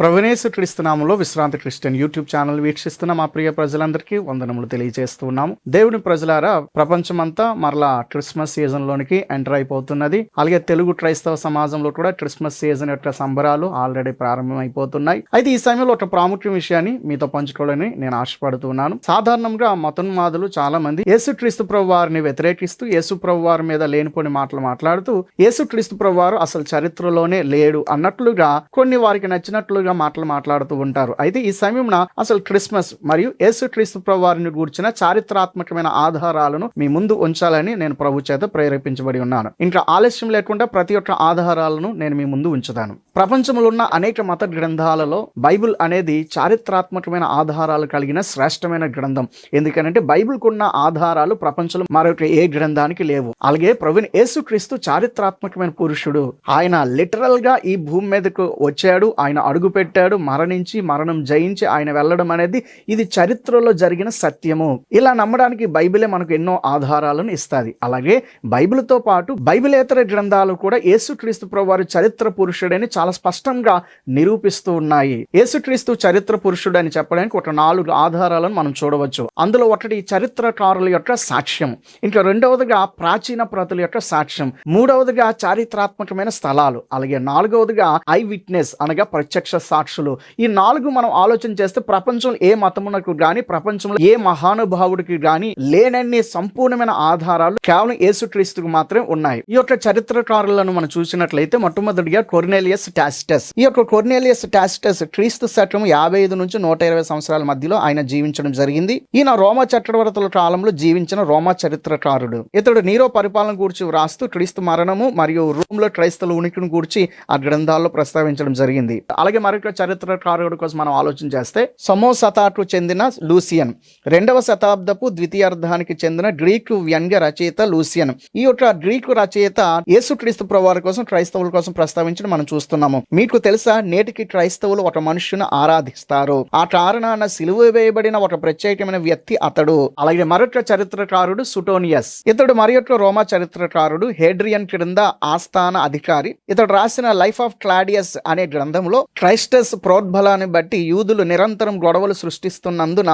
ప్రవణేశ క్రీస్తునామంలో విశ్రాంతి Christian YouTube channel వీక్షిస్తున్న మా ప్రియ ప్రజలందరికీ వందనములు తెలియజేస్తున్నాము దేవుని ప్రజలారా ప్రపంచమంతా మరలా క్రిస్మస్ సీజన్ లోనికి ఎంటర్ అయిపోతున్నది. అలాగే తెలుగు క్రైస్తవ సమాజంలో కూడా క్రిస్మస్ సీజన్ యొక్క సంబరాలు ఆల్రెడీ ప్రారంభమైపోతున్నాయి. అయితే ఈ సమయంలో ఒక ప్రాముఖ్య విషయాన్ని మీతో పంచుకోవాలని నేను ఆశపడుతున్నాను. సాధారణంగా మతోన్మాదులు చాలా మంది యేసుక్రీస్తు ప్రభు వారిని వ్యతిరేకిస్తూ యేసు ప్రభు వారి మీద లేనిపోని మాటలు మాట్లాడుతూ యేసుక్రీస్తు ప్రభు వారు అసలు చరిత్రలోనే లేడు అన్నట్లుగా కొన్ని వారికి నచ్చినట్లుగా మాటలు మాట్లాడుతూ ఉంటారు. అయితే ఈ సమయంలో అసలు క్రిస్మస్ మరియు యేసుక్రీస్తు ప్రభు వారిని గూర్చిన చారిత్రాత్మకమైన ఆధారాలను మీ ముందు ఉంచాలని నేను ప్రభు చేత ప్రేరేపించబడి ఉన్నాను. ఇంకా ఆలస్యం లేకుండా ప్రతి ఒక్క ఆధారాలను నేను మీ ముందు ఉంచుతాను. ప్రపంచంలో ఉన్న అనేక మత గ్రంథాలలో బైబిల్ అనేది చారిత్రాత్మకమైన ఆధారాలు కలిగిన శ్రేష్టమైన గ్రంథం. ఎందుకంటే బైబిల్కు ఉన్న ఆధారాలు ప్రపంచంలో మరొక ఏ గ్రంథానికి లేవు. అలాగే ప్రవీణ్ యేసుక్రీస్తు చారిత్రాత్మకమైన పురుషుడు. ఆయన లిటరల్గా ఈ భూమి మీదకు వచ్చాడు. ఆయన అడుగు పెట్టాడు మరణించి మరణం జయించి ఆయన వెళ్ళడం అనేది ఇది చరిత్రలో జరిగిన సత్యము. ఇలా నమ్మడానికి బైబిలే మనకు ఎన్నో ఆధారాలను ఇస్తుంది. అలాగే బైబిల్తో పాటు బైబిలేతర గ్రంథాలు కూడా యేసుక్రీస్తు ప్రభు చరిత్ర పురుషుడని చాలా స్పష్టంగా నిరూపిస్తూ ఉన్నాయి. యేసుక్రీస్తు చరిత్ర పురుషుడు అని చెప్పడానికి ఒక నాలుగు ఆధారాలను మనం చూడవచ్చు. అందులో ఒకటి చరిత్రకారుల యొక్క సాక్ష్యం ఇంకా రెండవదిగా ప్రాచీన ప్రతుల యొక్క సాక్ష్యం. మూడవదిగా చారిత్రాత్మకమైన స్థలాలు. అలాగే నాలుగవదిగా ఐ విట్నెస్ అనగా ప్రత్యక్ష సాక్షులు. ఈ నాలుగు మనం ఆలోచన చేస్తే ప్రపంచంలో ఏ మతమునకు గాని ప్రపంచంలో ఏ మహానుభావుడికి గాని లేనన్ని సంపూర్ణమైన ఆధారాలు కేవలం యేసుక్రీస్తుకు మాత్రమే ఉన్నాయి. ఈ యొక్క చరిత్రకారులను మనం చూసినట్లయితే మొట్టమొదటిగా కొర్నేలియస్ టాసిటస్. ఈ యొక్క కొర్నేలియస్ టాసిటస్ క్రీస్తు శకం యాభై ఐదు నుంచి నూట ఇరవై సంవత్సరాల మధ్యలో ఆయన జీవించడం జరిగింది. ఈయన రోమా చక్రవర్తుల కాలంలో జీవించిన రోమా చరిత్రకారుడు. ఇతడు నీరో పరిపాలన గురించి వ్రాస్తూ క్రీస్తు మరణము మరియు రోమ్లో క్రైస్తవుల ఉనికిని గురించి ఆ గ్రంథాల్లో ప్రస్తావించడం జరిగింది. అలాగే మరొక చరిత్రకారుడు కోసం మనం ఆలోచన చేస్తే సమోసతాకు చెందిన లూసియన్. రెండవ శతాబ్దపు ద్వితీయార్థానికి చెందిన గ్రీకు వ్యంగ్య రచయిత లూసియన్. ఈ యొక్క గ్రీకు రచయిత యేసుక్రీస్తు ప్రవారి కోసం క్రైస్తవుల కోసం ప్రస్తావించడం మనం చూస్తున్నాము. మీకు తెలుసా? నేటికి క్రైస్తవులు ఒక మనుషుని ఆరాధిస్తారు. ఆ కారణాన సిలువ వేయబడిన ఒక ప్రత్యేకమైన వ్యక్తి అతడు. అలాగే మరొక చరిత్రకారుడు సుటోనియస్. ఇతడు మరి యొక్క రోమా చరిత్రకారుడు హేడ్రియన్ క్రింద ఆస్థాన అధికారి. ఇతడు రాసిన లైఫ్ ఆఫ్ క్లాడియస్ అనే గ్రంథంలో క్రైస్టస్ ప్రోద్బలాన్ని బట్టి యూదులు నిరంతరం గొడవలు సృష్టిస్తున్నందున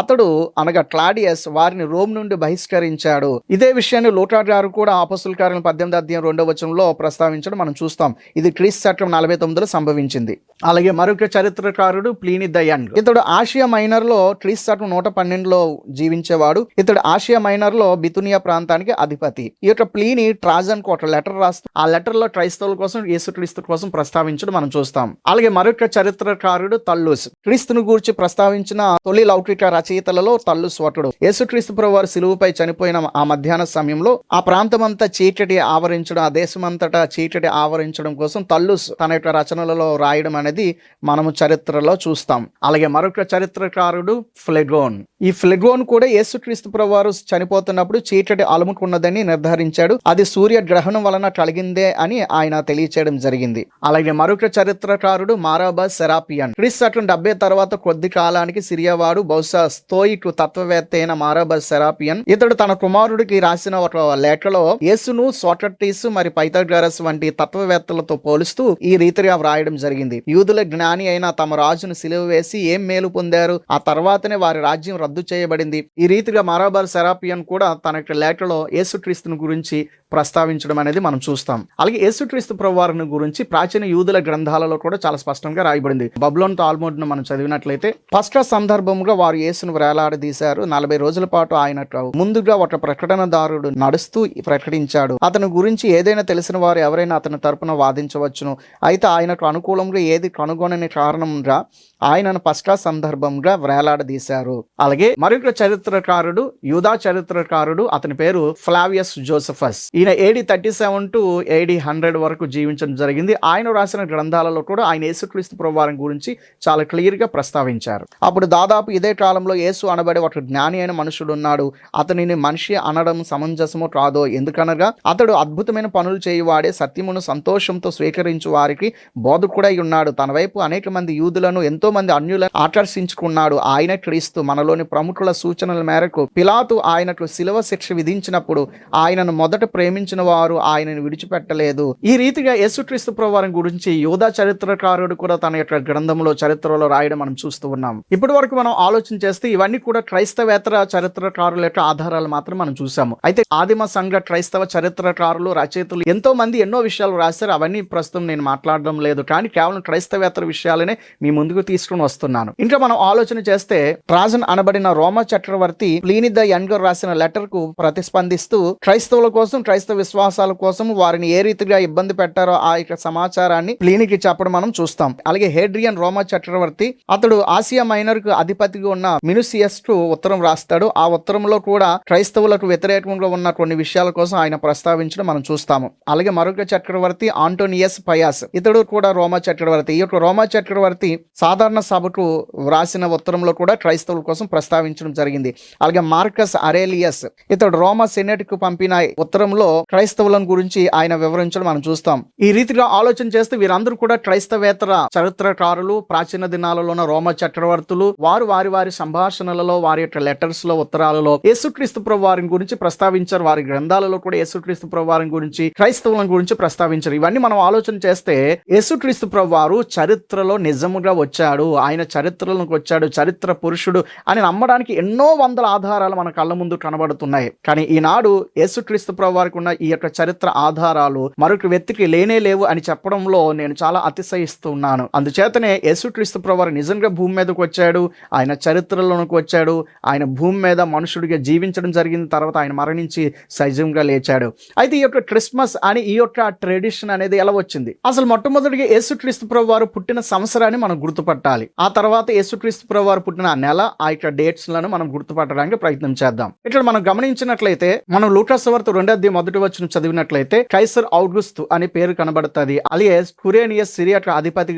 అతడు అనగా క్లాడియస్ వారిని రోమ్ నుండి బహిష్కరించాడు. ఇదే విషయాన్ని లోటా గారు కూడా ఆపసుల కార్యం పద్దెనిమిది అధ్యాయం రెండవ వచనంలో ప్రస్తావించడం మనం చూస్తాం. ఇది క్రీస్తు చట్టం నలభై తొమ్మిదిలో సంభవించింది. అలాగే మరొక చరిత్రకారుడు ప్లీని ద ఇతడు ఆసియా మైనర్లో క్రీస్తు చట్టం నూట పన్నెండులో జీవించేవాడు. ఇతడు ఆసియా మైనర్లో బితునియా ప్రాంతానికి అధిపతి. ఈ యొక్క ప్లీని ట్రాజన్ ఒక లెటర్ రాస్తూ ఆ లెటర్లో క్రైస్తవుల కోసం యేసుక్రీస్తు కోసం ప్రస్తావించడం మనం చూస్తాం. అలాగే మరొక చరిత్రకారుడు తల్లుస్. క్రీస్తును గూర్చి ప్రస్తావించిన తొలి లౌకిక రచయితలలో తల్లుస్ ఒకడు యేసుక్రీస్తు వారు సిలువుపై చనిపోయిన ఆ మధ్యాహ్న సమయంలో ఆ ప్రాంతమంతా చీకటి ఆవరించడం ఆ దేశమంతటా చీకటి ఆవరించడం కోసం తల్లుస్ తన యొక్క రచనలలో రాయడం అనేది మనము చరిత్రలో చూస్తాం. అలాగే మరొక చరిత్రకారుడు ఫ్లెగోన్. ఈ ఫ్లెగోన్ కూడా యేసుక్రీస్తు ప్రభు వారు చనిపోతున్నప్పుడు చీకటి అలుముకున్నదని నిర్ధారించాడు. అది సూర్య గ్రహణం వలన కలిగిందే అని ఆయన తెలియచేయడం జరిగింది. అలాగే మరొక చరిత్రకారుడు మారాబా సెరాపియన్. క్రీస్తు శకం డెబ్బై తర్వాత కొద్ది కాలానికి సిరియావాడు బహుశా స్థోయిక్ తత్వవేత్త అయిన మారాబా సెరాపియన్. ఇతడు తన కుమారుడికి రాసిన ఒక లేఖలో యేసును సోక్రటీస్ మరి పైథాగరస్ వంటి తత్వవేత్తలతో పోలుస్తూ ఈ రీతిగా వ్రాయడం జరిగింది. యూదుల జ్ఞాని అయిన తమ రాజును సిలువ వేసి ఏం మేలు పొందారు? ఆ తర్వాతనే వారి రాజ్యం రద్దు చేయబడింది. ఈ రీతిగా మారాబార్ సెరాపియన్ కూడా తన యొక్క లేఖలో యేసుక్రీస్తుని గురించి ప్రస్తావించడం అనేది మనం చూస్తాం. అలాగే యేసుక్రీస్తు ప్రభువారిని గురించి ప్రాచీన యూదుల గ్రంథాలలో కూడా చాలా స్పష్టం స్పష్టంగా రాయబడింది. బబులోన్ తాల్మోడ్ను మనం చదివినట్లయితే ఫస్ట్ సందర్భంగా వారు యేసును వేలాడదీశారు. నలభై రోజుల పాటు ఆయన ముందుగా ఒక ప్రకటనదారుడు నడుస్తూ ప్రకటించాడు. అతని గురించి ఏదైనా తెలిసిన వారు ఎవరైనా అతని తరపున వాదించవచ్చును. అయితే ఆయనకు అనుకూలంగా ఏది కనుగొనని కారణంగా ఆయనను ఫస్ట్ సందర్భంగా వేలాడదీశారు. అలాగే మరొక చరిత్రకారుడు యూదా చరిత్రకారుడు అతని పేరు ఫ్లావియస్ జోసఫస్. ఈయన AD thirty seven to AD hundred వరకు జీవించడం జరిగింది. ఆయన రాసిన గ్రంథాలలో కూడా ఆయన యేసుక్రీస్తు ప్రభువారం గురించి చాలా క్లియర్గా ప్రస్తావించారు. అప్పుడు దాదాపు ఇదే కాలంలో యేసు అనబడే ఒక జ్ఞాని అయిన మనుషుడు ఉన్నాడు. అతనిని మనిషి అనడం సమంజసము కాదో ఎందుకనగా అతడు అద్భుతమైన పనులు చేయువాడే సత్యమును సంతోషంతో స్వీకరించు వారికి బోధకుడై ఉన్నాడు. తన వైపు అనేక మంది యూదులను ఎంతో మంది అన్యులను ఆకర్షించుకున్నాడు. ఆయన క్రీస్తు మనలోని ప్రముఖుల సూచనల మేరకు పిలాతు ఆయనకు శిలవ శిక్ష విధించినప్పుడు ఆయనను మొదట ప్రేమించిన వారు ఆయనను విడిచిపెట్టలేదు. ఈ రీతిగా యేసుక్రీస్తు ప్రభువారం గురించి యోధా చరిత్రకారుడు కూడా తన యొక్క గ్రంథంలో చరిత్రలో రాయడం మనం చూస్తూ ఉన్నాం. ఇప్పటి వరకు మనం ఆలోచన చేస్తే ఇవన్నీ కూడా క్రైస్తవేతర చరిత్రకారుల యొక్క ఆధారాలు మాత్రం మనం చూసాము అయితే ఆదిమ సంఘ క్రైస్తవ చరిత్రకారులు రచయితలు ఎంతో మంది ఎన్నో విషయాలు రాశారు. అవన్నీ ప్రస్తుతం నేను మాట్లాడడం లేదు. కానీ కేవలం క్రైస్తవేతర విషయాలనే మీ ముందుకు తీసుకుని వస్తున్నాను. ఇంకా మనం ఆలోచన చేస్తే ట్రాజన్ అనబడిన రోమ చక్రవర్తి ప్లీని ద యంగర్ రాసిన లెటర్కు ప్రతిస్పందిస్తూ క్రైస్తవుల కోసం క్రైస్తవ విశ్వాసాల కోసం వారిని ఏ రీతిగా ఇబ్బంది పెట్టారో ఆ యొక్క సమాచారాన్ని ప్లీనికి చెప్పడం మనం చూస్తాం. అలాగే హేడ్రియన్ రోమా చక్రవర్తి అతడు ఆసియా మైనర్కు అధిపతిగా ఉన్న మినుసియస్కు ఉత్తరం రాస్తాడు. ఆ ఉత్తరంలో కూడా క్రైస్తవులకు వ్యతిరేకంగా ఉన్న కొన్ని విషయాల కోసం ఆయన ప్రస్తావించడం మనం చూస్తాము. అలాగే మరొక చక్రవర్తి ఆంటోనియస్ పయాస్ ఇతడు కూడా రోమా చక్రవర్తి. ఈ యొక్క రోమా చక్రవర్తి సాధారణ సభకు వ్రాసిన ఉత్తరంలో కూడా క్రైస్తవుల కోసం ప్రస్తావించడం జరిగింది. అలాగే మార్కస్ అరేలియస్ ఇతడు రోమా సెనేట్కు పంపిన ఉత్తరంలో క్రైస్తవులను గురించి ఆయన వివరించడం మనం చూస్తాం. ఈ రీతిగా ఆలోచన చేస్తే వీరందరూ కూడా క్రైస్తవేతర చరిత్రకారులు ప్రాచీన దినాలలో ఉన్న రోమ చక్రవర్తులు వారు వారి వారి సంభాషణలలో వారి యొక్క లెటర్స్లో ఉత్తరాలలో యేసుక్రీస్తు ప్రభు వారిని గురించి ప్రస్తావించారు. వారి గ్రంథాలలో కూడా యేసుక్రీస్తు ప్రభు వారిని గురించి క్రైస్తవుల గురించి ప్రస్తావించారు. ఇవన్నీ మనం ఆలోచన చేస్తే యేసుక్రీస్తు ప్రభు వారు చరిత్రలో నిజముగా వచ్చాడు. ఆయన చరిత్రలోకి వచ్చాడు. చరిత్ర పురుషుడు అని నమ్మడానికి ఎన్నో వందల ఆధారాలు మన కళ్ళ ముందు కనబడుతున్నాయి. కానీ ఈనాడు యేసుక్రీస్తు ప్రభు వారికి ఉన్న ఈ యొక్క చరిత్ర ఆధారాలు మరొక వ్యక్తికి లేనే లేవు అని చెప్పడంలో నేను చాలా అతిశయిస్తున్నాను అందుచేతనే యేసుక్రీస్తు ప్రభు నిజంగా భూమి మీదకి వచ్చాడు. ఆయన చరిత్రలోనికి వచ్చాడు. ఆయన భూమి మీద మనుషుడిగా జీవించడం జరిగిన తర్వాత ఆయన మరణించి సజీవంగా లేచాడు. అయితే ఈ యొక్క క్రిస్మస్ అని ఈ యొక్క ట్రెడిషన్ అనేది ఎలా వచ్చింది? అసలు మొట్టమొదటిగా యేసుక్రీస్తు ప్రభు వారు పుట్టిన సంవత్సరాన్ని మనం గుర్తుపట్టాలి. ఆ తర్వాత యేసుక్రీస్తు ప్రభు వారు పుట్టిన ఆ నెల ఆ యొక్క డేట్స్లను మనం గుర్తుపట్టడానికి ప్రయత్నం చేద్దాం. ఇక్కడ మనం గమనించినట్లయితే మనం లూకాస్ వార్త రెండోది మొదటి వచ్చిన చదివినట్లయితే కైసర్ ఔగుస్తు అనే పేరు కనబడుతుంది. అలియస్ కురేనియస్ సిరియా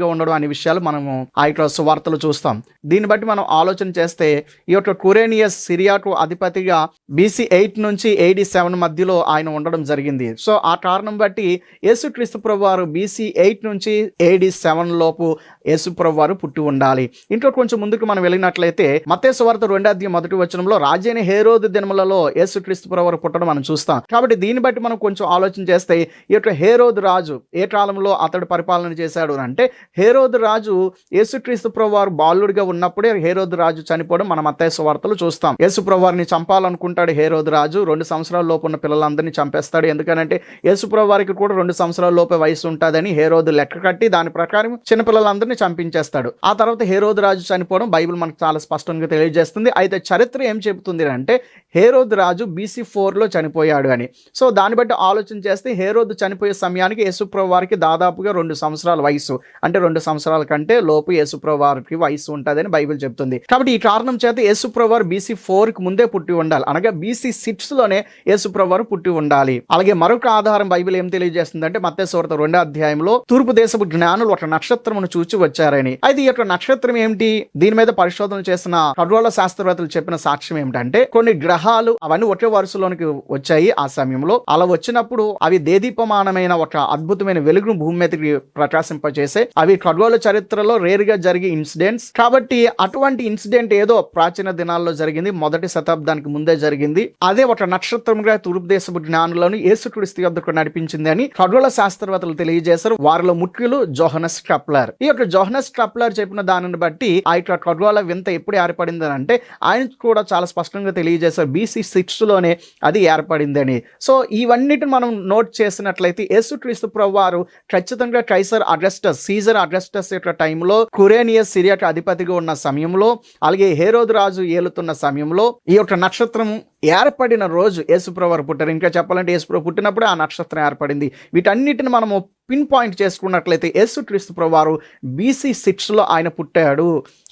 అధిపతిగా ఉండడం అనే విషయాలు మనము ఆ యొక్క సువార్తలు చూస్తాం. దీన్ని బట్టి మనం ఆలోచన చేస్తే ఈ యొక్క కురేనియస్ సిరియాకు అధిపతిగా బీసీ ఎయిట్ నుంచి ఎయిటీ సెవెన్ మధ్యలో ఆయన ఉండడం జరిగింది. సో ఆ కారణం బట్టి యేసుక్రీస్తు ప్రభు వారు బీసీ ఎయిట్ నుంచి ఎయిటీ సెవెన్ లోపు యేసుప్రభు వారు పుట్టి ఉండాలి. ఇంట్లో కొంచెం ముందుకు మనం వెళ్ళినట్లయితే మత్తేసు వార్త మొదటి వచనంలో రాజైన హేరోదు దినములలో యేసుక్రీస్తు ప్రభు వారు పుట్టడం మనం చూస్తాం. కాబట్టి దీన్ని బట్టి మనం కొంచెం ఆలోచన చేస్తే ఈ యొక్క హేరోదు రాజు ఏ కాలంలో అతడు పరిపాలన చేశాడు అంటే హేరోదు రాజు యేసుక్రీస్తు ప్రభు వారు బాలుడిగా ఉన్నప్పుడే హేరోదు రాజు చనిపోవడం మనం మత్తేసు వార్తలు చూస్తాం. యేసు వారిని చంపాలనుకుంటాడు హేరోదు రాజు. రెండు సంవత్సరాల లోపు ఉన్న పిల్లలందరినీ చంపేస్తాడు. ఎందుకంటే యేసు వారికి కూడా రెండు సంవత్సరాల లోపే వయసు ఉంటుందని హేరోదు లెక్క కట్టి దాని ప్రకారం చిన్నపిల్లలందరినీ చంపించేస్తాడు. ఆ తర్వాత హేరోద్ రాజు చనిపోవడం బైబిల్ మనకు చాలా స్పష్టంగా తెలియజేస్తుంది. అయితే చరిత్ర ఏం చెబుతుంది అంటే హేరోద్ రాజు బీసీ ఫోర్లో చనిపోయాడు అని. సో దాన్ని బట్టి ఆలోచన చేస్తే హేరోద్ చనిపోయే సమయానికి యేసుప్రభు వారికి దాదాపుగా రెండు సంవత్సరాల వయసు. అంటే రెండు సంవత్సరాల కంటే లోపు యేసుప్రభు వారికి వయసు ఉంటుందని బైబిల్ చెప్తుంది కాబట్టి ఈ కారణం చేత యేసుప్రభు వారు బీసీ ఫోర్కి ముందే పుట్టి ఉండాలి. అనగా బీసీ సిక్స్లోనే యేసుప్రభు వారు పుట్టి ఉండాలి. అలాగే మరొక ఆధారం బైబిల్ ఏం తెలియజేస్తుంది అంటే మత్తేశ్వరత రెండో అధ్యాయంలో తూర్పు దేశపు జ్ఞానులు ఒక నక్షత్రమును చూచి వచ్చారని. అయితే ఈ యొక్క నక్షత్రం ఏమిటి? దీని మీద పరిశోధన చేసిన ఖగోళ శాస్త్రవేత్తలు చెప్పిన సాక్ష్యం ఏమిటంటే కొన్ని గ్రహాలు అవన్నీ ఒకే వరుసలోనికి వచ్చాయి ఆ సమయంలో. అలా వచ్చినప్పుడు అవి దేదీపమానమైన ఒక అద్భుతమైన వెలుగును భూమి మీదకి ప్రకాశింపజేసే అవి ఖగోళ చరిత్రలో రేర్గా జరిగే ఇన్సిడెంట్స్. కాబట్టి అటువంటి ఇన్సిడెంట్ ఏదో ప్రాచీన దినాల్లో జరిగింది మొదటి శతాబ్దానికి ముందే జరిగింది. అదే ఒక నక్షత్రంగా తూర్పు దేశపు జ్ఞానులను యేసుక్రీస్తు యొద్దకు నడిపించింది అని ఖగోళ శాస్త్రవేత్తలు తెలియజేశారు. వారిలో ముఖ్యులు జోహనస్ కప్లర్. ఈ యొక్క జోహనస్ ట్రప్లర్ చెప్పిన దానిని బట్టి ఆ యొక్క ఖగోళ వింత ఎప్పుడు ఏర్పడింది అని అంటే ఆయన కూడా చాలా స్పష్టంగా తెలియజేశారు బీసీ సిక్స్లోనే అది ఏర్పడిందని. సో ఇవన్నిటిని మనం నోట్ చేసినట్లయితే యేసుక్రీస్తు ప్రభు వారు ఖచ్చితంగా కైసర్ అగస్టస్ సీజర్ అగస్టస్ యొక్క టైంలో కురేనియస్ సిరియాకి అధిపతిగా ఉన్న సమయంలో అలాగే హేరోదు రాజు ఏలుతున్న సమయంలో ఈ యొక్క నక్షత్రం ఏర్పడిన రోజు యేసుప్రభు వారు పుట్టారు. ఇంకా చెప్పాలంటే యేసుప్రభు పుట్టినప్పుడు ఆ నక్షత్రం ఏర్పడింది. వీటన్నిటిని మనము పిన్ పాయింట్ చేసుకున్నట్లయితే యేసుక్రీస్తు ప్రభువారు బీసీ సిక్స్లో ఆయన పుట్టాడు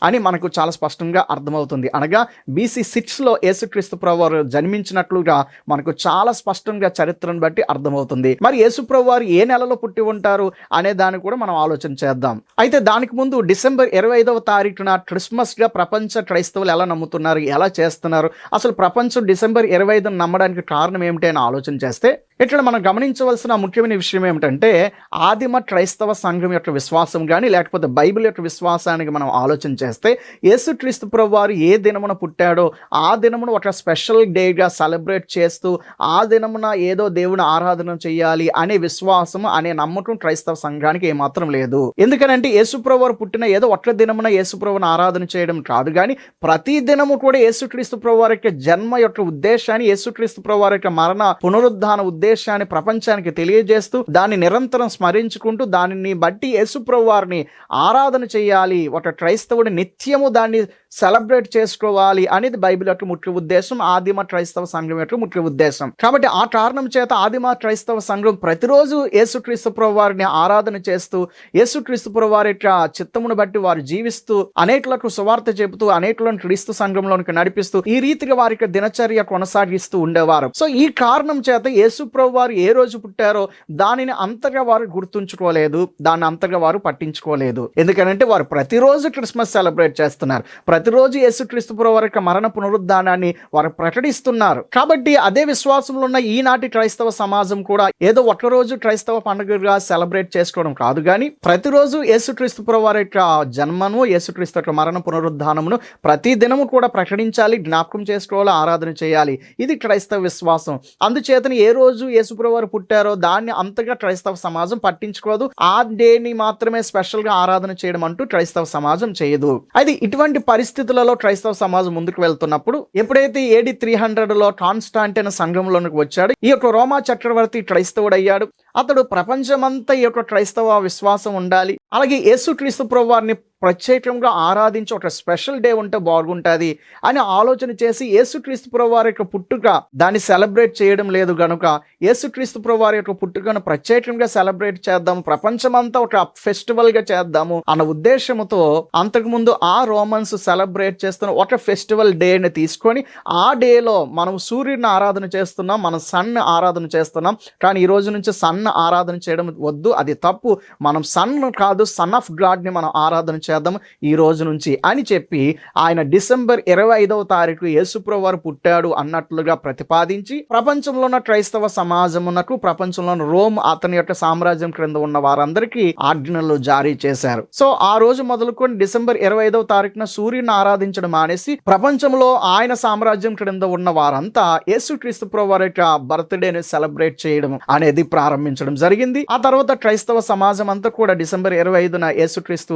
అని మనకు చాలా స్పష్టంగా అర్థమవుతుంది. అనగా బీసీ సిక్స్లో యేసుక్రీస్తు ప్రభువారు జన్మించినట్లుగా మనకు చాలా స్పష్టంగా చరిత్రను బట్టి అర్థమవుతుంది. మరి యేసు ప్రభువారు ఏ నెలలో పుట్టి ఉంటారు అనే దాన్ని కూడా మనం ఆలోచన చేద్దాం. అయితే దానికి ముందు డిసెంబర్ ఇరవై ఐదవ తారీఖున క్రిస్మస్గా ప్రపంచ క్రైస్తవులు ఎలా నమ్ముతున్నారు ఎలా చేస్తున్నారు? అసలు ప్రపంచం డిసెంబర్ ఇరవై ఐదును నమ్మడానికి కారణం ఏమిటి అని ఆలోచన చేస్తే ఇక్కడ మనం గమనించవలసిన ముఖ్యమైన విషయం ఏమిటంటే ఆదిమ క్రైస్తవ సంఘం యొక్క విశ్వాసం కానీ లేకపోతే బైబిల్ యొక్క విశ్వాసానికి మనం ఆలోచన చేస్తే యేసుక్రీస్తు ప్రభు వారు ఏ దినమున పుట్టాడో ఆ దినమున ఒక స్పెషల్ డేగా సెలబ్రేట్ చేస్తూ ఆ దినమున ఏదో దేవుని ఆరాధన చేయాలి అనే విశ్వాసం అనే నమ్మకం క్రైస్తవ సంఘానికి ఏమాత్రం లేదు. ఎందుకనంటే యేసుప్రభు వారు పుట్టిన ఏదో ఒక్క దినమున యేసుప్రభుని ఆరాధన చేయడం కాదు కానీ ప్రతి దినము కూడా యేసుక్రీస్తు ప్రభు వారి యొక్క జన్మ యొక్క ఉద్దేశాన్ని యేసుక్రీస్తు ప్రభు వారి యొక్క మరణ పునరుద్ధాన ఉద్దేశాన్ని ప్రపంచానికి తెలియజేస్తూ దాన్ని నిరంతరం స్మరించుకుంటూ దానిని బట్టి యేసుప్రభు వారిని ఆరాధన చేయాలి. ఒక క్రైస్తవుడు నిత్యము దాన్ని సెలబ్రేట్ చేసుకోవాలి అనేది బైబిల్ యొక్క ముఖ్య ఉద్దేశం ఆదిమ క్రైస్తవ సంఘం యొక్క ముఖ్య ఉద్దేశం. కాబట్టి ఆ కారణం చేత ఆదిమ క్రైస్తవ సంఘం ప్రతిరోజు యేసుక్రీస్తు వారిని ఆరాధన చేస్తూ యేసుక్రీస్తు వారి యొక్క చిత్తమును బట్టి వారు జీవిస్తూ అనేకులకు సువార్త చెబుతూ అనేకులను క్రీస్తు సంఘంలోనికి నడిపిస్తూ ఈ రీతిగా వారి యొక్క దినచర్య కొనసాగిస్తూ ఉండేవారు. సో ఈ కారణం చేత యేసు ప్రభు వారు ఏ రోజు పుట్టారో దానిని అంతగా వారు గుర్తుంచుకోలేదు దాన్ని అంతగా వారు పట్టించుకోలేదు. ఎందుకంటే వారు ప్రతిరోజు క్రిస్మస్ సెలబ్రేట్ చేస్తున్నారు. ప్రతిరోజు యేసుక్రీస్తు ప్రభు వారి యొక్క మరణ పునరుద్ధానాన్ని వారు ప్రకటిస్తున్నారు. కాబట్టి అదే విశ్వాసంలో ఉన్న ఈనాటి క్రైస్తవ సమాజం కూడా ఏదో ఒక్కరోజు క్రైస్తవ పండుగగా సెలబ్రేట్ చేసుకోవడం కాదు కానీ ప్రతిరోజు యేసుక్రీస్తు ప్రభు వారి యొక్క జన్మను యేసుక్రీస్తు యొక్క మరణ పునరుద్ధానమును ప్రతి దినము కూడా ప్రకటించాలి జ్ఞాపకం చేసుకోవాలి ఆరాధన చేయాలి. ఇది క్రైస్తవ విశ్వాసం. అందుచేతని ఏ రోజు యేసుప్రవారు పుట్టారో దాన్ని అంతగా క్రైస్తవ సమాజం పట్టించుకోదు. ఆ డేని మాత్రమే స్పెషల్గా ఆరాధన చేయడం అంటూ క్రైస్తవ సమాజం చేయదు. అయితే ఇటువంటి పరిస్థితి పరిస్థితులలో క్రైస్తవ సమాజం ముందుకు వెళ్తున్నప్పుడు ఎప్పుడైతే ఏడి త్రీ హండ్రెడ్లో కాన్స్టాంటిన్ సంఘంలోనికి వచ్చాడు ఈ యొక్క రోమా చక్రవర్తి క్రైస్తవుడు అయ్యాడు అతడు ప్రపంచమంతా ఈ యొక్క క్రైస్తవ విశ్వాసం ఉండాలి. అలాగే యేసుక్రీస్తు ప్రభు వారిని ప్రత్యేకంగా ఆరాధించి ఒక స్పెషల్ డే ఉంటే బాగుంటుంది అని ఆలోచన చేసి యేసుక్రీస్తు ప్రభు వారి యొక్క పుట్టుక దాన్ని సెలబ్రేట్ చేయడం లేదు గనుక యేసుక్రీస్తు ప్రభు వారి యొక్క పుట్టుకను ప్రత్యేకంగా సెలబ్రేట్ చేద్దాము ప్రపంచమంతా ఒక ఫెస్టివల్గా చేద్దాము అన్న ఉద్దేశంతో అంతకుముందు ఆ రోమన్స్ సెలబ్రేట్ చేస్తున్న ఒక ఫెస్టివల్ డేని తీసుకొని ఆ డేలో మనం సూర్యుడిని ఆరాధన చేస్తున్నాం మనం సన్ ఆరాధన చేస్తున్నాం. కానీ ఈ రోజు నుంచి సన్ ఆరాధన చేయడం వద్దు అది తప్పు. మనం సన్ కాదు సన్ ఆఫ్ గాడ్ని మనం ఆరాధన చేద్దాం ఈ రోజు నుంచి అని చెప్పి ఆయన డిసెంబర్ ఇరవై ఐదవ తారీఖు యేసుప్రభు వారు పుట్టాడు అన్నట్లుగా ప్రతిపాదించి ప్రపంచంలో ఉన్న క్రైస్తవ సమాజమునకు ప్రపంచంలో రోమ్ అతని యొక్క సామ్రాజ్యం క్రింద ఉన్న వారందరికీ ఆజ్ఞలు జారీ చేశారు. సో ఆ రోజు మొదలుకొని డిసెంబర్ ఇరవై ఐదవ తారీఖున సూర్యుని ఆరాధించడం మానేసి ప్రపంచంలో ఆయన సామ్రాజ్యం క్రింద ఉన్న వారంతా యేసుక్రీస్తు ప్రభు వారి యొక్క బర్త్డేని సెలబ్రేట్ చేయడం అనేది ప్రారంభించడం జరిగింది. ఆ తర్వాత క్రైస్తవ సమాజం అంతా కూడా డిసెంబర్ ఇరవై ఐదున యేసుక్రీస్తు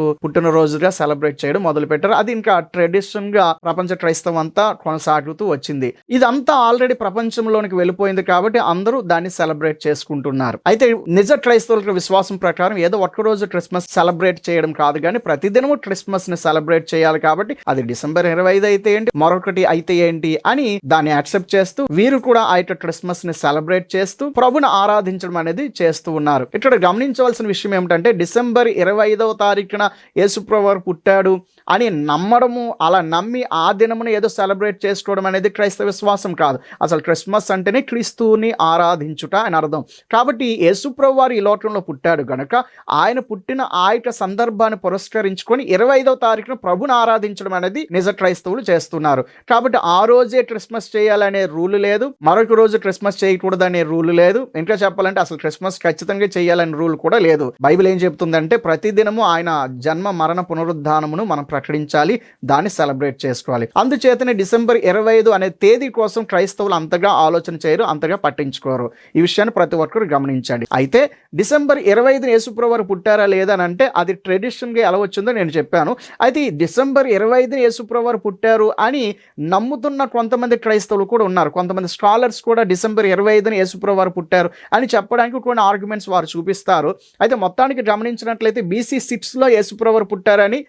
రోజుగా సెలబ్రేట్ చేయడం మొదలు పెట్టారు అది ఇంకా ట్రెడిషన్గా ప్రపంచ క్రైస్తవం అంతా కొనసాగుతూ వచ్చింది. ఇదంతా ఆల్రెడీ ప్రపంచంలోనికి వెళ్ళిపోయింది కాబట్టి అందరూ దాన్ని సెలబ్రేట్ చేసుకుంటున్నారు. అయితే నిజ క్రైస్తవులకు విశ్వాసం ప్రకారం ఏదో ఒక్క రోజు క్రిస్మస్ సెలబ్రేట్ చేయడం కాదు కానీ ప్రతిదినము క్రిస్మస్ని సెలబ్రేట్ చేయాలి కాబట్టి అది డిసెంబర్ ఇరవై ఐదు అయితే ఏంటి మరొకటి అయితే ఏంటి అని దాన్ని యాక్సెప్ట్ చేస్తూ వీరు కూడా ఆ యొక్క క్రిస్మస్ని సెలబ్రేట్ చేస్తూ ప్రభుని ఆరాధించడం అనేది చేస్తూ ఉన్నారు. ఇక్కడ గమనించవలసిన విషయం ఏమిటంటే డిసెంబర్ ఇరవై ఐదవ తారీఖున యేసుప్రభు పుట్టాడు అని నమ్మడము అలా నమ్మి ఆ దినమును ఏదో సెలబ్రేట్ చేసుకోవడం అనేది క్రైస్తవ విశ్వాసం కాదు. అసలు క్రిస్మస్ అంటేనే క్రీస్తుని ఆరాధించుట అని అర్థం. కాబట్టి యేసుప్రభు వారు ఈ లోకంలో పుట్టాడు కనుక ఆయన పుట్టిన ఆ యొక్క సందర్భాన్ని పురస్కరించుకొని ఇరవై ఐదవ తారీఖున ప్రభుని ఆరాధించడం అనేది నిజ క్రైస్తవులు చేస్తున్నారు. కాబట్టి ఆ రోజే క్రిస్మస్ చేయాలనే రూల్ లేదు. మరొక రోజు క్రిస్మస్ చేయకూడదనే రూల్ లేదు. ఇంకా చెప్పాలంటే అసలు క్రిస్మస్ ఖచ్చితంగా చేయాలనే రూల్ కూడా లేదు. బైబిల్ ఏం చెప్తుందంటే ప్రతి దినము ఆయన జన్మ మరణ పునరుద్ధానమును మనం ప్రకటించాలి దాన్ని సెలబ్రేట్ చేసుకోవాలి. అందుచేతనే డిసెంబర్ ఇరవై ఐదు అనే తేదీ కోసం క్రైస్తవులు అంతగా ఆలోచన చేయరు అంతగా పట్టించుకోరు. ఈ విషయాన్ని ప్రతి ఒక్కరు గమనించండి. అయితే డిసెంబర్ ఇరవై ఐదున యేసుప్రభు పుట్టారా లేదా అని అంటే అది ట్రెడిషన్గా ఎలా వచ్చిందో నేను చెప్పాను. అయితే ఈ డిసెంబర్ ఇరవై ఐదున యేసుప్రభు పుట్టారు అని నమ్ముతున్న కొంతమంది క్రైస్తవులు కూడా ఉన్నారు. కొంతమంది స్కాలర్స్ కూడా డిసెంబర్ ఇరవై ఐదున యేసుప్రభు పుట్టారు అని చెప్పడానికి కొన్ని ఆర్గ్యుమెంట్స్ వారు చూపిస్తారు. అయితే మొత్తానికి గమనించినట్లయితే బీసీ సిక్స్లో యేసుప్రభు పుట్టారని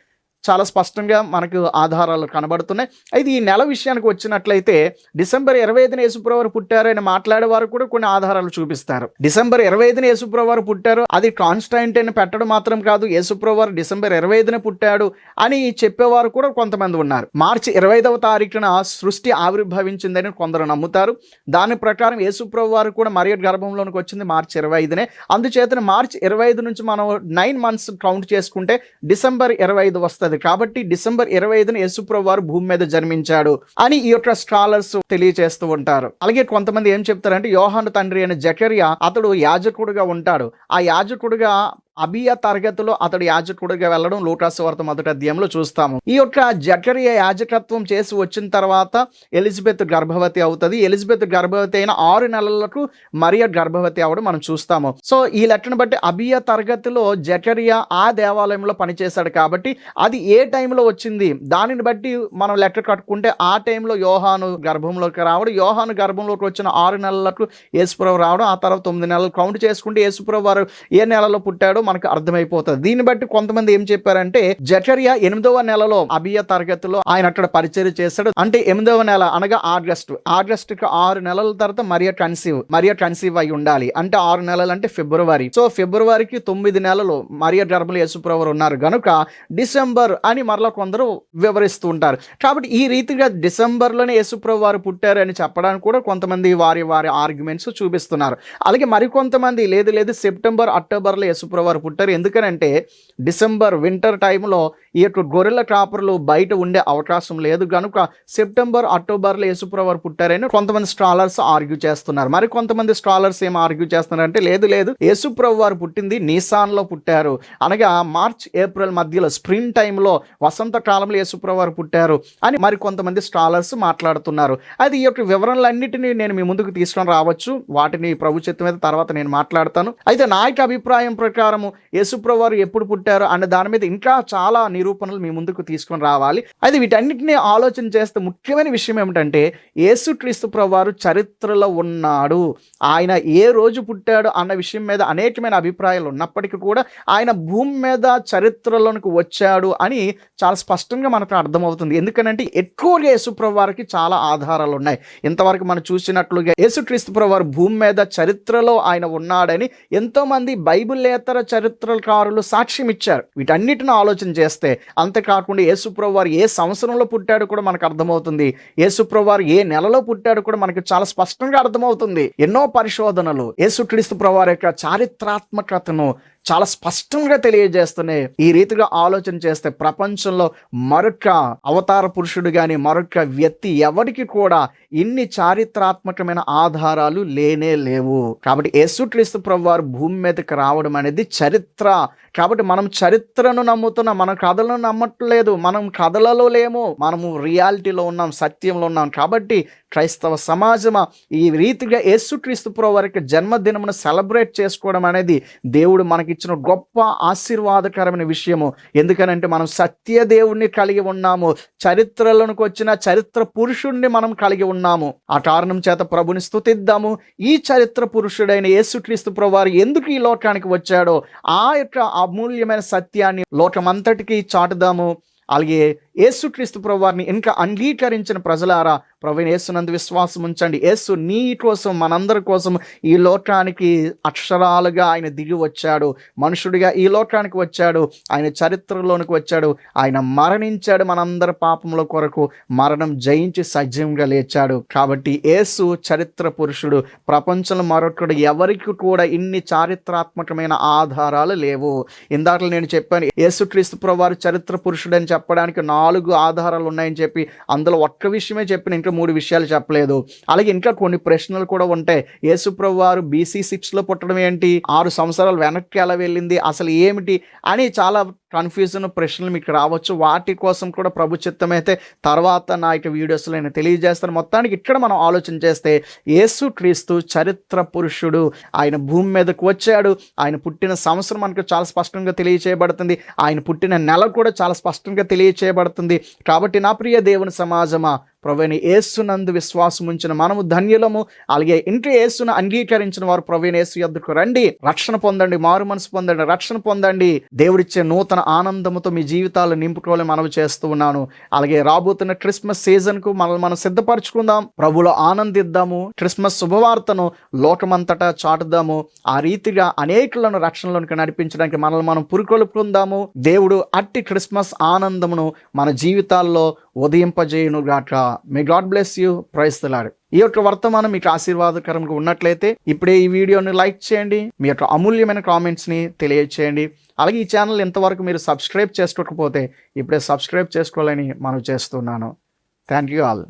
చాలా స్పష్టంగా మనకు ఆధారాలు కనబడుతున్నాయి. అయితే ఈ నెల విషయానికి వచ్చినట్లయితే డిసెంబర్ ఇరవై ఐదున యేసుప్రవారు పుట్టారని మాట్లాడేవారు కూడా కొన్ని ఆధారాలు చూపిస్తారు. డిసెంబర్ ఇరవై ఐదున యేసుప్రవారు పుట్టారు. అది కాన్స్టాంట్ అని పెట్టడం మాత్రం కాదు. యేసుప్రవారు డిసెంబర్ ఇరవై ఐదున పుట్టాడు అని చెప్పేవారు కూడా కొంతమంది ఉన్నారు. మార్చి ఇరవై ఐదవ తారీఖున సృష్టి ఆవిర్భవించిందని కొందరు నమ్ముతారు. దాని ప్రకారం యేసుప్రభు వారు కూడా మరియ గర్భంలోనికి వచ్చింది మార్చి ఇరవై ఐదునే అందుచేతన మార్చి ఇరవై ఐదు నుంచి మనం నైన్ మంత్స్ కౌంట్ చేసుకుంటే డిసెంబర్ ఇరవై ఐదు వస్తుంది. ఉంటది. కాబట్టి డిసెంబర్ ఇరవై ఐదున యేసుప్రభు వారు భూమి మీద జన్మించాడు అని ఈ యొక్క స్కాలర్స్ తెలియజేస్తూ ఉంటారు. అలాగే కొంతమంది ఏం చెప్తారంటే యోహాను తండ్రి అయిన జకరియా అతడు యాజకుడుగా ఉంటాడు. ఆ యాజకుడుగా అబియా తరగతిలో అతడు యాజకుడిగా వెళ్ళడం లూకాసు వార్త మొదటి అధ్యాయంలో చూస్తాము. ఈ యొక్క జకరియా యాజకత్వం చేసి వచ్చిన తర్వాత ఎలిజబెత్ గర్భవతి అవుతుంది. ఎలిజబెత్ గర్భవతి అయిన ఆరు నెలలకు మరియా గర్భవతి అవడం మనం చూస్తాము. సో ఈ లెక్కను బట్టి అబియా తరగతిలో జకరియా ఆ దేవాలయంలో పనిచేశాడు కాబట్టి అది ఏ టైంలో వచ్చింది? దానిని బట్టి మనం లెక్క కట్టుకుంటే ఆ టైంలో యోహాను గర్భంలోకి రావడం యోహాను గర్భంలోకి వచ్చిన ఆరు నెలలకు యేసుప్రభు రావడం ఆ తర్వాత తొమ్మిది నెలలు కౌంట్ చేసుకుంటే యేసుప్రభు వారు ఏ నెలలో పుట్టాడో మనకు అర్థమైపోతుంది. దీన్ని బట్టి కొంతమంది ఏం చెప్పారంటే జకరియా ఎనిమిదవ నెలలో అభియ తరగతిలో ఆయన అక్కడ పరిచయం చేశాడు. అంటే ఎనిమిదవ నెల అనగా ఆగస్ట్. ఆగస్ట్కి ఆరు నెలల తర్వాత మరియా కన్సీవ్ మరియా కన్సీవ్ అయి ఉండాలి. అంటే ఆరు నెలలు అంటే ఫిబ్రవరి. సో ఫిబ్రవరికి తొమ్మిది నెలలు మరియా గర్భలు యేసుప్రభు ఉన్నారు. గనుక డిసెంబర్ అని మరలా కొందరు వివరిస్తూ ఉంటారు. కాబట్టి ఈ రీతిగా డిసెంబర్లోనే యేసుప్రభు వారు పుట్టారు అని చెప్పడానికి కూడా కొంతమంది వారి వారి ఆర్గ్యుమెంట్స్ చూపిస్తున్నారు. అలాగే మరికొంతమంది లేదు లేదు సెప్టెంబర్ అక్టోబర్లో యేసుప్రభు వారు పుట్టారు ఎందుకనంటే డిసెంబర్ వింటర్ టైంలో ఈ యొక్క గొర్రెల కాపర్లు బయట ఉండే అవకాశం లేదు. కనుక సెప్టెంబర్ అక్టోబర్లో యేసుప్రభు వారు పుట్టారని కొంతమంది స్ట్రాలర్స్ ఆర్గ్యూ చేస్తున్నారు. మరి కొంతమంది స్కాలర్స్ ఏం ఆర్గ్యూ చేస్తున్నారంటే లేదు లేదు యేసుప్రభు వారు పుట్టింది నీసాన్లో పుట్టారు. అనగా మార్చ్ ఏప్రిల్ మధ్యలో స్ప్రింగ్ టైంలో వసంత కాలంలో యేసుప్రభు వారు పుట్టారు అని మరి కొంతమంది స్ట్రాలర్స్ మాట్లాడుతున్నారు. అది ఈ యొక్క వివరణలన్నిటినీ నేను మీ ముందుకు తీసుకొని రావచ్చు. వాటిని ప్రభు చిత్తం మీద తర్వాత నేను మాట్లాడతాను. అయితే నా యొక్క అభిప్రాయం ప్రకారం యేసుప్రభు వారు ఎప్పుడు పుట్టారు అన్న దాని మీద ఇంకా చాలా నిరూపణలు మీ ముందుకు తీసుకొని రావాలి. అయితే వీటన్నిటిని ఆలోచన చేస్తే ముఖ్యమైన విషయం ఏమిటంటే యేసుక్రీస్తు ప్రభు చరిత్రలో ఉన్నాడు. ఆయన ఏ రోజు పుట్టాడు అన్న విషయం మీద అనేకమైన అభిప్రాయాలు ఉన్నప్పటికీ కూడా ఆయన భూమి మీద చరిత్రలోనికి వచ్చాడు అని చాలా స్పష్టంగా మనకు అర్థమవుతుంది. ఎందుకంటే ఎక్కువగా యేసుప్రభు వారికి చాలా ఆధారాలు ఉన్నాయి. ఇంతవరకు మనం చూసినట్లుగా యేసుక్రీస్తు ప్రభు భూమి మీద చరిత్రలో ఆయన ఉన్నాడని ఎంతోమంది బైబిలేతర చరిత్రకారులు సాక్ష్యం ఇచ్చారు వీటన్నిటిని ఆలోచన చేస్తే అంతేకాకుండా యేసుప్రభు వారు ఏ సంవత్సరంలో పుట్టాడు కూడా మనకు అర్థమవుతుంది. యేసుప్రభు వారు ఏ నెలలో పుట్టాడు కూడా మనకు చాలా స్పష్టంగా అర్థమవుతుంది. ఎన్నో పరిశోధనలు యేసుక్రీస్తు ప్రభు వారి యొక్క చారిత్రాత్మకతను చాలా స్పష్టంగా తెలియజేస్తున్నాయి ఈ రీతిగా ఆలోచన చేస్తే ప్రపంచంలో మరొక అవతార పురుషుడు కానీ మరొక వ్యక్తి ఎవరికి కూడా ఇన్ని చారిత్రాత్మకమైన ఆధారాలు లేనే లేవు. కాబట్టి యేసుక్రీస్తు ప్రభు వారు భూమి మీదకి రావడం అనేది చరిత్ర. కాబట్టి మనం చరిత్రను నమ్ముతున్నాం మనం కథలను నమ్మట్లేదు మనం కథలలో లేము మనము రియాలిటీలో ఉన్నాం సత్యంలో ఉన్నాం. కాబట్టి క్రైస్తవ సమాజమా ఈ రీతిగా యేసుక్రీస్తు ప్రభు వారికి జన్మదినమును సెలబ్రేట్ చేసుకోవడం అనేది దేవుడు మనకి ఇచ్చిన గొప్ప ఆశీర్వాదకరమైన విషయము. ఎందుకనంటే మనం సత్యదేవుణ్ణి కలిగి ఉన్నాము. చరిత్రలోనికి వచ్చిన చరిత్ర పురుషుణ్ణి మనం కలిగి ఉన్నాము. ఆ కారణం చేత ప్రభుని స్థుతిద్దాము ఈ చరిత్ర పురుషుడైన యేసుక్రీస్తు ప్రభువారు ఎందుకు ఈ లోకానికి వచ్చాడో ఆ యొక్క అమూల్యమైన సత్యాన్ని లోకమంతటికి చాటుదాము. అలాగే యేసుక్రీస్తు ప్రభువారిని ఇంకా అంగీకరించిన ప్రజలారా ప్రవీణ్ యేసునందు విశ్వాసం ఉంచండి. యేసు నీ కోసం మనందరి కోసం ఈ లోకానికి అక్షరాలుగా ఆయన దిగి వచ్చాడు. మనుషుడిగా ఈ లోకానికి వచ్చాడు. ఆయన చరిత్రలోనికి వచ్చాడు. ఆయన మరణించాడు మనందరి పాపముల కొరకు. మరణం జయించి సజీవంగా లేచాడు. కాబట్టి యేసు చరిత్ర పురుషుడు. ప్రపంచంలో మరొకడు ఎవరికి కూడా ఇన్ని చారిత్రాత్మకమైన ఆధారాలు లేవు. ఇందాక నేను చెప్పాను యేసుక్రీస్తు ప్రభువారు చరిత్ర పురుషుడు అని చెప్పడానికి నాలుగు ఆధారాలు ఉన్నాయని చెప్పి అందులో ఒక్క విషయమే చెప్పిన ఇంకా మూడు విషయాలు చెప్పలేదు. అలాగే ఇంకా కొన్ని ప్రశ్నలు కూడా ఉంటాయి. యేసుప్రభు వారు బీసీ సిక్స్లో పుట్టడం ఏంటి? ఆరు సంవత్సరాలు వెనక్కి ఎలా వెళ్ళింది? అసలు ఏమిటి? అని చాలా కన్ఫ్యూజన్ ప్రశ్నలు మీకు రావచ్చు. వాటి కోసం కూడా ప్రభు చిత్తమైతే తర్వాత నా యొక్క వీడియోస్లో నేను తెలియజేస్తాను. మొత్తానికి ఇక్కడ మనం ఆలోచన చేస్తే యేసు క్రీస్తు చరిత్ర పురుషుడు. ఆయన భూమి మీదకు వచ్చాడు. ఆయన పుట్టిన సంవత్సరం మనకు చాలా స్పష్టంగా తెలియచేయబడుతుంది. ఆయన పుట్టిన నెల కూడా చాలా స్పష్టంగా తెలియచేయబడుతుంది. కాబట్టి నా ప్రియ దేవుని సమాజమా ప్రవీణ ఏసునందు విశ్వాసం ఉంచిన మనము ధన్యులము. అలాగే ఇంటి యేసును అంగీకరించిన వారు ప్రవీణ ఏసు యొద్దకు రండి. రక్షణ పొందండి మారు మనసు పొందండి రక్షణ పొందండి. దేవుడిచ్చే నూతన ఆనందముతో మీ జీవితాలు నింపుకోవాలని మనవి చేస్తూ ఉన్నాను. అలాగే రాబోతున్న క్రిస్మస్ సీజన్కు మనల్ని మనం సిద్ధపరచుకుందాం. ప్రభులో ఆనందిద్దాము. క్రిస్మస్ శుభవార్తను లోకమంతటా చాటుదాము. ఆ రీతిగా అనేకులను రక్షణలోనికి నడిపించడానికి మనల్ని మనం పురికొలుపుకుందాము. దేవుడు అట్టి క్రిస్మస్ ఆనందమును మన జీవితాల్లో ఉదయింపజేయును గాక may God bless you praise తలాడు ఈ యొక్క వర్తమానం మీకు ఆశీర్వాదకరంగా ఉన్నట్లయితే ఇప్పుడే ఈ వీడియోని లైక్ చేయండి. మీ యొక్క అమూల్యమైన కామెంట్స్ని తెలియచేయండి. అలాగే ఈ ఛానల్ ఎంతవరకు మీరు సబ్స్క్రైబ్ చేసుకోకపోతే ఇప్పుడే సబ్స్క్రైబ్ చేసుకోవాలని మనం చేస్తున్నాను. Thank you all